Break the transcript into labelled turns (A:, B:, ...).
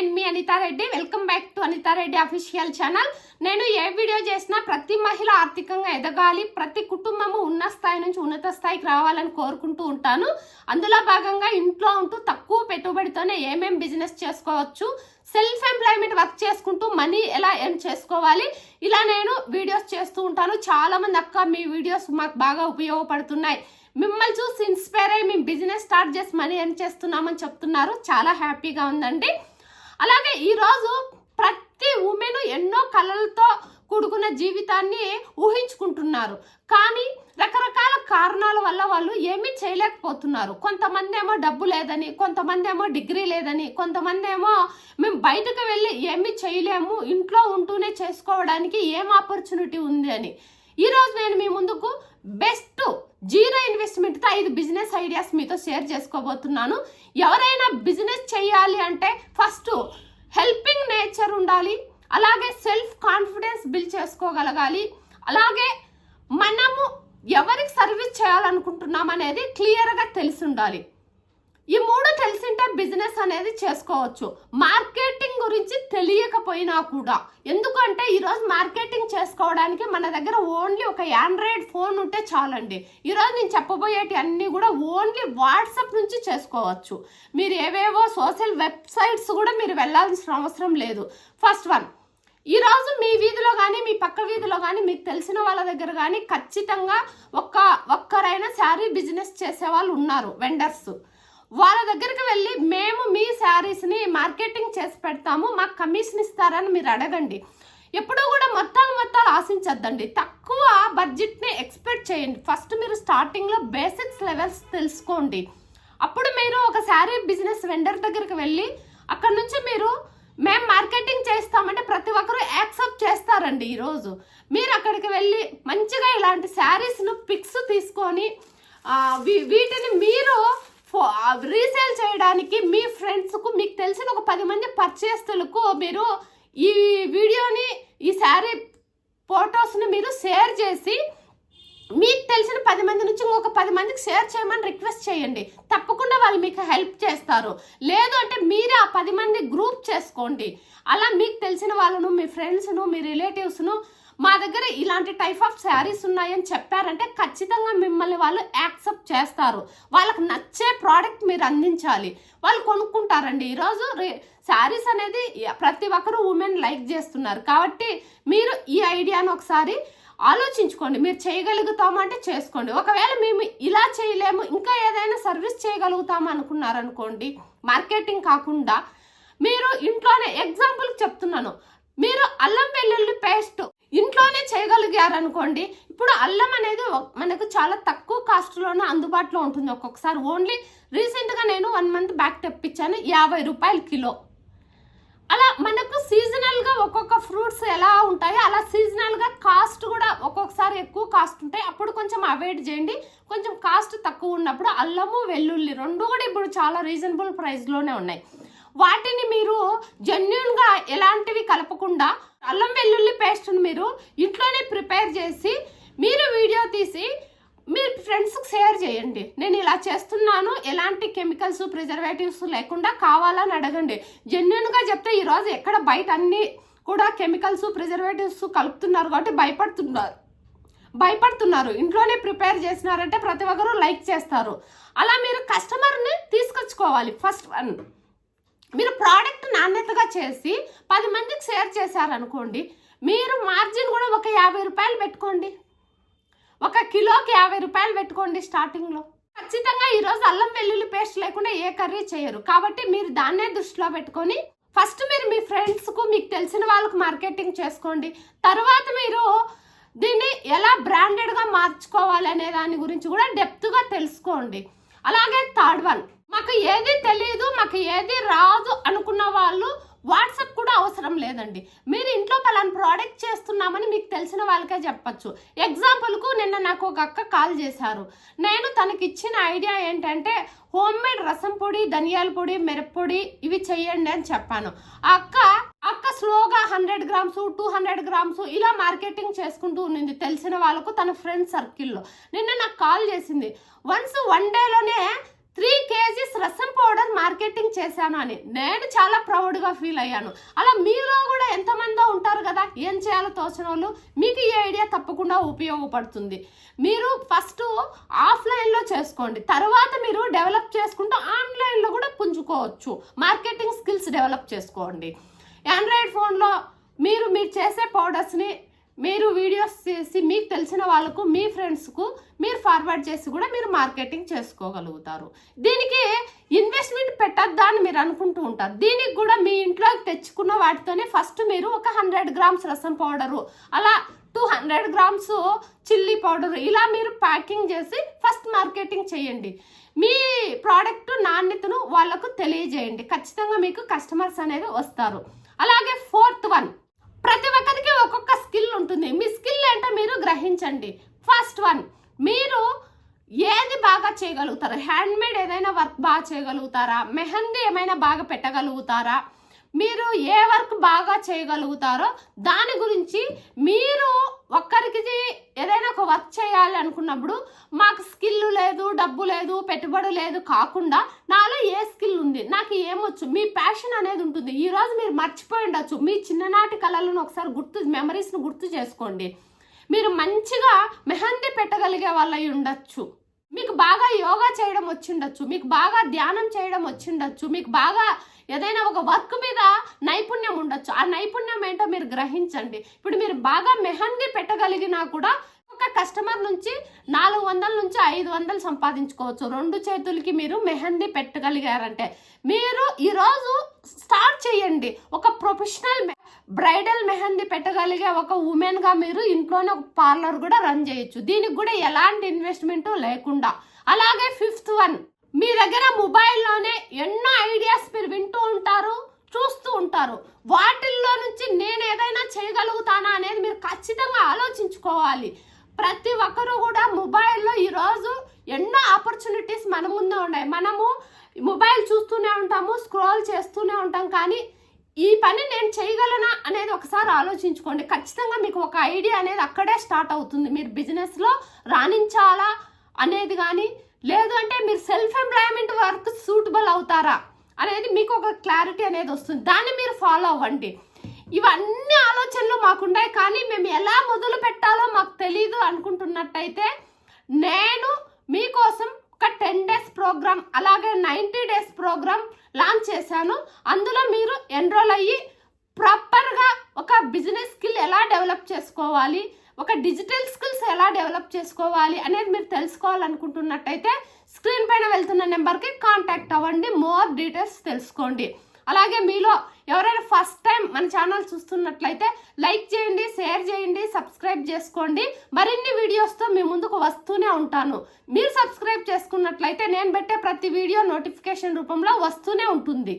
A: నేను మీ Anitha Reddy welcome back to Anitha Reddy official channel నేను ఏ వీడియో చేసినా ప్రతి మహిళ ఆర్థికంగా ఎదగాలి ప్రతి కుటుంబము ఉన్న స్థాయి నుంచి ఉన్నత స్థాయికి రావాలని కోరుకుంటూ ఉంటాను. అందులో భాగంగా ఇంట్లో ఉంటూ తక్కువ పెట్టుబడితోనే ఏమేం బిజినెస్ చేసుకోవచ్చు సెల్ఫ్ ఎంప్లాయ్మెంట్ వర్క్ చేసుకుంటూ మనీ ఎలా ఎర్న్ చేసుకోవాలి ఇలా నేను వీడియోస్ చేస్తూ ఉంటాను. చాలా మంది అక్క మీ వీడియోస్ మాకు బాగా ఉపయోగపడుతున్నాయి. మిమ్మల్ని చూసి ఇన్స్పైర్ అయ్యి మేము బిజినెస్ స్టార్ట్ చేసి మనీ ఎర్న్ చేస్తున్నామని చెప్తున్నారు. చాలా హ్యాపీగా ఉందండి. అలాగే ఈరోజు ప్రతి ఉమెన్ ఎన్నో కళలతో కూడుకున్న జీవితాన్ని ఊహించుకుంటున్నారు. కానీ రకరకాల కారణాల వల్ల వాళ్ళు ఏమీ చేయలేకపోతున్నారు. కొంతమంది ఏమో డబ్బు లేదని కొంతమంది ఏమో డిగ్రీ లేదని కొంతమంది ఏమో మేము బయటకు వెళ్ళి ఏమీ చేయలేము ఇంట్లో ఉంటూనే చేసుకోవడానికి ఏం ఆపర్చునిటీ ఉంది అని. ఈరోజు నేను మీ ముందుకు బెస్ట్ జీరో ఇన్వెస్ట్మెంట్తో ఐదు బిజినెస్ ఐడియాస్ మీతో షేర్ చేసుకోబోతున్నాను. ఎవరైనా బిజినెస్ చేయాలి అంటే ఫస్ట్ అలాగే సెల్ఫ్ కాన్ఫిడెన్స్ బిల్డ్ చేసుకోగలగాలి. అలాగే మనము ఎవరికి సర్వీస్ చేయాలనుకుంటున్నాం అనేది క్లియర్గా తెలిసి ఉండాలి ఈ మూడు తెలిసింటే బిజినెస్ అనేది చేసుకోవచ్చు. మార్కెటింగ్ గురించి తెలియకపోయినా కూడా. ఎందుకంటే ఈరోజు మార్కెటింగ్ చేసుకోవడానికి మన దగ్గర ఓన్లీ ఒక ఆండ్రాయిడ్ ఫోన్ ఉంటే చాలండి. ఈరోజు నేను చెప్పబోయేటి అన్నీ కూడా ఓన్లీ వాట్సాప్ నుంచి చేసుకోవచ్చు. మీరు ఏవేవో సోషల్ వెబ్సైట్స్ కూడా మీరు వెళ్ళాల్సిన అవసరం లేదు. ఫస్ట్ వన్ ఈరోజు మీ వీధిలో కానీ మీ పక్క వీధిలో కానీ మీకు తెలిసిన వాళ్ళ దగ్గర కానీ ఖచ్చితంగా ఒక్క ఒక్కరైనా శారీ బిజినెస్ చేసే వాళ్ళు ఉన్నారు వెండర్స్ వాళ్ళ దగ్గరికి వెళ్ళి మేము మీ శారీస్ని మార్కెటింగ్ చేసి పెడతాము మాకు కమిషన్ ఇస్తారని మీరు అడగండి. ఎప్పుడూ కూడా మొత్తాలు మొత్తాలు ఆశించద్దండి. తక్కువ బడ్జెట్ని ఎక్స్పెక్ట్ చేయండి. ఫస్ట్ మీరు స్టార్టింగ్లో బేసిక్స్ లెవెల్స్ తెలుసుకోండి. అప్పుడు మీరు ఒక శారీ బిజినెస్ వెండర్ దగ్గరికి వెళ్ళి అక్కడ నుంచి మీరు మేము మార్కెటింగ్ చేస్తాం యాక్సెప్ట్ ఈరోజు. మీరు అక్కడికి వెళ్ళి మంచిగా ఇలాంటి శారీస్ను పిక్స్ తీసుకొని వీ- వీటిని మీరు రీసేల్ చేయడానికి మీ ఫ్రెండ్స్కు మీకు తెలిసిన ఒక పది మంది పర్చేస్తులకు మీరు ఈ వీడియోని ఈ శారీ ఫొటోస్ని మీరు షేర్ చేసి మీకు తెలిసిన పది మంది నుంచి ఇంకొక పది మందికి షేర్ చేయమని రిక్వెస్ట్ చేయండి. తప్పకుండా వాళ్ళు మీకు హెల్ప్ చేస్తారు. లేదు అంటే మీరే ఆ పది మంది గ్రూప్ చేసుకోండి. అలా మీకు తెలిసిన వాళ్ళను మీ ఫ్రెండ్స్ను మీ రిలేటివ్స్ను మా దగ్గర ఇలాంటి టైప్ ఆఫ్ శారీస్ ఉన్నాయని చెప్పారంటే ఖచ్చితంగా మిమ్మల్ని వాళ్ళు యాక్సెప్ట్ చేస్తారు. వాళ్ళకి నచ్చే ప్రోడక్ట్ మీరు అందించాలి. వాళ్ళు కొనుక్కుంటారండి. ఈరోజు శారీస్ అనేది ప్రతి ఒక్కరు ఉమెన్ లైక్ చేస్తున్నారు. కాబట్టి మీరు ఈ ఐడియాను ఒకసారి ఆలోచించుకోండి. మీరు చేయగలుగుతామంటే చేసుకోండి. ఒకవేళ మేము ఇలా చేయలేము ఇంకా ఏదైనా సర్వీస్ చేయగలుగుతాము అనుకున్నారనుకోండి మార్కెటింగ్ కాకుండా మీరు ఇంట్లోనే ఎగ్జాంపుల్ చెప్తున్నాను. మీరు అల్లం వెల్లుల్లి పేస్ట్ ఇంట్లోనే చేయగలిగారనుకోండి ఇప్పుడు అల్లం అనేది మనకు చాలా తక్కువ కాస్ట్లోనే అందుబాటులో ఉంటుంది. ఒక్కొక్కసారి ఓన్లీ రీసెంట్గా నేను వన్ మంత్ బ్యాక్ తెప్పించాను యాభై రూపాయలు కిలో. అలా మనకు సీజనల్గా ఒక్కొక్క ఫ్రూట్స్ ఎలా ఉంటాయో అలా సీజనల్గా కాస్ట్ కూడా ఒక్కొక్కసారి ఎక్కువ కాస్ట్ ఉంటాయి. అప్పుడు కొంచెం అవాయిడ్ చేయండి. కొంచెం కాస్ట్ తక్కువ ఉన్నప్పుడు అల్లము వెల్లుల్లి రెండు కూడా ఇప్పుడు చాలా రీజనబుల్ ప్రైస్లోనే ఉన్నాయి. వాటిని మీరు జెన్యున్గా ఎలాంటివి కలపకుండా అల్లం వెల్లుల్లి పేస్ట్ని మీరు ఇంట్లోనే ప్రిపేర్ చేసి మీరు వీడియో తీసి మీ ఫ్రెండ్స్కి షేర్ చేయండి. నేను ఇలా చేస్తున్నాను. ఎలాంటి కెమికల్స్ ప్రిజర్వేటివ్స్ లేకుండా కావాలని అడగండి. జెన్యున్గా చెప్తే ఈరోజు ఎక్కడ బయట అన్నీ కూడా కెమికల్స్ ప్రిజర్వేటివ్స్ కలుపుతున్నారు కాబట్టి భయపడుతున్నారు. భయపడుతున్నారు. ఇంట్లోనే ప్రిపేర్ చేసినారంటే ప్రతి ఒక్కరూ లైక్ చేస్తారు. అలా మీరు కస్టమర్ని తీసుకొచ్చుకోవాలి. First one. మీరు ప్రోడక్ట్ నాణ్యతగా చేసి పది మందికి షేర్ చేశారనుకోండి మీరు మార్జిన్ కూడా ఒక యాభై రూపాయలు పెట్టుకోండి. ఒక కిలోకి యాభై రూపాయలు పెట్టుకోండి స్టార్టింగ్లో. ఖచ్చితంగా ఈరోజు అల్లం వెల్లుల్లి పేస్ట్ లేకుండా ఏ కర్రీ చేయరు. కాబట్టి మీరు దాన్నే దృష్టిలో పెట్టుకొని ఫస్ట్ మీరు మీ ఫ్రెండ్స్కు మీకు తెలిసిన వాళ్ళకు మార్కెటింగ్ చేసుకోండి. తర్వాత మీరు దీన్ని ఎలా బ్రాండెడ్గా మార్చుకోవాలి అనే దాని గురించి కూడా డెప్త్గా తెలుసుకోండి. అలాగే థర్డ్ వన్ మాకు ఏది తెలియదు మాకు ఏది రాదు అనుకున్న వాళ్ళు వాట్సాప్ కూడా అవసరం లేదండి. మీరు ఇంట్లో పలానా ప్రోడక్ట్ చేస్తున్నామని మీకు తెలిసిన వాళ్ళకే చెప్పచ్చు. ఎగ్జాంపుల్కు నిన్న ఒక అక్క కాల్ చేశారు. నేను తనకి ఇచ్చిన ఐడియా ఏంటంటే హోమ్ మేడ్ రసం పొడి ధనియాల పొడి మిరప్పొడి ఇవి చెయ్యండి అని చెప్పాను. ఆ అక్క అక్క స్లోగా hundred grams two hundred grams ఇలా మార్కెటింగ్ చేసుకుంటూ ఉన్నింది. తెలిసిన వాళ్ళకు తన ఫ్రెండ్ సర్కిల్లో. నిన్న నాకు కాల్ చేసింది. Once one డేలోనే three kgs rasam powder marketing చేశాను అని. నేను చాలా ప్రౌడ్గా ఫీల్ అయ్యాను. అలా మీలో కూడా ఎంతమందో ఉంటారు కదా ఏం చేయాలో తోచిన వాళ్ళు మీకు ఈ ఐడియా తప్పకుండా ఉపయోగపడుతుంది. మీరు ఫస్ట్ ఆఫ్లైన్లో చేసుకోండి. తర్వాత మీరు డెవలప్ చేసుకుంటూ ఆన్లైన్లో కూడా పుంజుకోవచ్చు. మార్కెటింగ్ స్కిల్స్ డెవలప్ చేసుకోండి. ఆండ్రాయిడ్ ఫోన్లో మీరు మీరు చేసే పౌడర్స్ని మీరు వీడియోస్ చేసి మీకు తెలిసిన వాళ్ళకు మీ ఫ్రెండ్స్కు మీరు ఫార్వర్డ్ చేసి కూడా మీరు మార్కెటింగ్ చేసుకోగలుగుతారు. దీనికి ఇన్వెస్ట్మెంట్ పెట్టద్దా అని మీరు అనుకుంటూ ఉంటారు. దీనికి కూడా మీ ఇంట్లోకి తెచ్చుకున్న వాటితోనే ఫస్ట్ మీరు ఒక హండ్రెడ్ గ్రామ్స్ రసం పౌడరు అలా two hundred grams chilli powder ఇలా మీరు ప్యాకింగ్ చేసి ఫస్ట్ మార్కెటింగ్ చేయండి. మీ ప్రోడక్ట్ నాణ్యతను వాళ్ళకు తెలియజేయండి. ఖచ్చితంగా మీకు కస్టమర్స్ అనేది వస్తారు. అలాగే ఫోర్త్ వన్ ప్రతి ఒక్కరికి ఒక్కొక్క స్కిల్ ఉంటుంది. మీ స్కిల్ ఏంటో మీరు గ్రహించండి. ఫస్ట్ వన్ మీరు ఏది బాగా చేయగలుగుతారు? హ్యాండ్మేడ్ ఏదైనా వర్క్ బాగా చేయగలుగుతారా? మెహందీ ఏమైనా బాగా పెట్టగలుగుతారా? మీరు ఏ వర్క్ బాగా చేయగలుగుతారో దాని గురించి మీరు ఒక్కరికి ఏదైనా ఒక వర్క్ చేయాలి అనుకున్నప్పుడు మాకు స్కిల్ లేదు డబ్బు లేదు పెట్టుబడి లేదు కాకుండా నాలో ఏ స్కిల్ ఉంది నాకు ఏమొచ్చు మీ ప్యాషన్ అనేది ఉంటుంది. ఈ రోజు మీరు మర్చిపోయి ఉండొచ్చు. మీ చిన్ననాటి కళలను ఒకసారి గుర్తు మెమరీస్ను గుర్తు చేసుకోండి. మీరు మంచిగా మెహందీ పెట్టగలిగే వాళ్ళ ఉండొచ్చు. మీకు బాగా యోగా చేయడం వచ్చిండొచ్చు మీకు బాగా ధ్యానం చేయడం వచ్చిండొచ్చు మీకు బాగా ఏదైనా ఒక వర్క్ మీద నైపుణ్యం ఉండొచ్చు. ఆ నైపుణ్యం ఏంటో మీరు గ్రహించండి. ఇప్పుడు మీరు బాగా మెహందీ పెట్టగలిగినా కూడా ఒక్క కస్టమర్ నుంచి నాలుగు వందల నుంచి ఐదు వందలు సంపాదించుకోవచ్చు. రెండు చేతులకి మీరు మెహందీ పెట్టగలిగారంటే మీరు ఈరోజు స్టార్ట్ చేయండి. ఒక ప్రొఫెషనల్ బ్రైడల్ మెహందీ పెట్టగలిగే ఒక ఉమెన్గా మీరు ఇంట్లోనే ఒక పార్లర్ కూడా రన్ చేయొచ్చు. దీనికి కూడా ఎలాంటి ఇన్వెస్ట్మెంట్ లేకుండా. అలాగే ఫిఫ్త్ వన్ మీ దగ్గర మొబైల్లోనే ఎన్నో ఐడియాస్ మీరు వింటూ ఉంటారు చూస్తూ ఉంటారు. వాటిల్లో నుంచి నేను ఏదైనా చేయగలుగుతానా అనేది మీరు ఖచ్చితంగా ఆలోచించుకోవాలి. ప్రతి ఒక్కరూ కూడా మొబైల్లో ఈరోజు ఎన్నో ఆపర్చునిటీస్ మన ముందే ఉన్నాయి. మనము మొబైల్ చూస్తూనే ఉంటాము స్క్రోల్ చేస్తూనే ఉంటాం. కానీ ఈ పని నేను చేయగలనా అనేది ఒకసారి ఆలోచించుకోండి. ఖచ్చితంగా మీకు ఒక ఐడియా అనేది అక్కడే స్టార్ట్ అవుతుంది. మీరు బిజినెస్లో రాణించాలా అనేది కానీ లేదు అంటే మీరు సెల్ఫ్ ఎంప్లాయ్మెంట్ వర్క్ సూటబుల్ అవుతారా అనేది మీకు ఒక క్లారిటీ అనేది వస్తుంది. దాన్ని మీరు ఫాలో అవ్వండి. ఇవన్నీ ఆలోచనలు మాకున్నాయి కానీ మేము ఎలా మొదలు పెట్టాలో మాకు తెలియదు అనుకుంటున్నట్టయితే నేను మీకోసం ఒక టెన్ డేస్ ప్రోగ్రామ్ అలాగే నైంటీ డేస్ ప్రోగ్రామ్ లాంచ్ చేశాను. అందులో మీరు ఎన్రోల్ అయ్యి ప్రాపర్గా ఒక బిజినెస్ స్కిల్ ఎలా డెవలప్ చేసుకోవాలి ఒక డిజిటల్ స్కిల్స్ ఎలా డెవలప్ చేసుకోవాలి అనేది మీరు తెలుసుకోవాలనుకుంటున్నట్టయితే స్క్రీన్ పైన వెళ్తున్న నెంబర్కి కాంటాక్ట్ అవ్వండి. మోర్ డీటెయిల్స్ తెలుసుకోండి. అలాగే మీలో ఎవరైనా ఫస్ట్ టైం మన ఛానల్ చూస్తున్నట్లయితే లైక్ చేయండి షేర్ చేయండి సబ్స్క్రైబ్ చేసుకోండి. మరిన్ని వీడియోస్తో మీ ముందుకు వస్తూనే ఉంటాను. మీరు సబ్స్క్రైబ్ చేసుకున్నట్లయితే నేను పెట్టే ప్రతి వీడియో నోటిఫికేషన్ రూపంలో వస్తూనే ఉంటుంది.